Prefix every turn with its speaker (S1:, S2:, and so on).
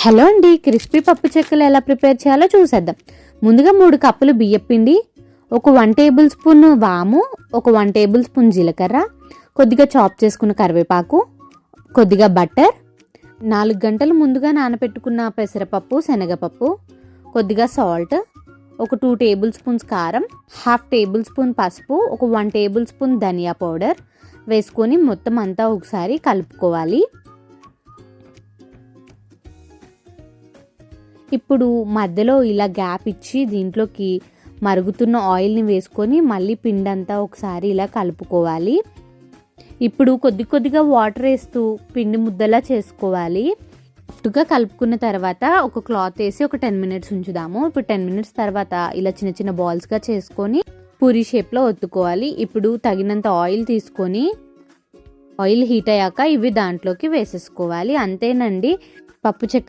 S1: Hello అండి crispy పప్పు చెక్కలు ఎలా ప్రిపేర్ చేయాలో చూసేద్దాం. ముందుగా మూడు కప్పులు బియ్యం పిండి ఒక వన్ టేబుల్ స్పూన్ వాము ఒక వన్ టేబుల్ స్పూన్ జీలకర్ర కొద్దిగా చాప్ చేసుకున్న కరివేపాకు కొద్దిగా బటర్ నాలుగు గంటలు ముందుగా నానబెట్టుకున్న పెసరపప్పు శనగపప్పు కొద్దిగా సాల్ట్ ఒక టూ టేబుల్ స్పూన్స్ కారం హాఫ్ టేబుల్ స్పూన్ పసుపు ఒక వన్ టేబుల్ స్పూన్ ధనియా పౌడర్ వేసుకొని మొత్తం అంతా ఒకసారి కలుపుకోవాలి. ఇప్పుడు మధ్యలో ఇలా గ్యాప్ ఇచ్చి దీంట్లోకి మరుగుతున్న ఆయిల్ని వేసుకొని మళ్ళీ పిండి అంతా ఒకసారి ఇలా కలుపుకోవాలి. ఇప్పుడు కొద్ది కొద్దిగా వాటర్ వేస్తూ పిండి ముద్దలా చేసుకోవాలి. సాఫ్ట్గా కలుపుకున్న తర్వాత ఒక క్లాత్ వేసి ఒక టెన్ మినిట్స్ ఉంచుదాము. ఇప్పుడు టెన్ మినిట్స్ తర్వాత ఇలా చిన్న చిన్న బాల్స్గా చేసుకొని పూరి షేప్లో ఒత్తుకోవాలి. ఇప్పుడు తగినంత ఆయిల్ తీసుకొని ఆయిల్ హీట్ అయ్యాక ఇవి దాంట్లోకి వేసేసుకోవాలి. అంతేనండి. పప్పు చెక్క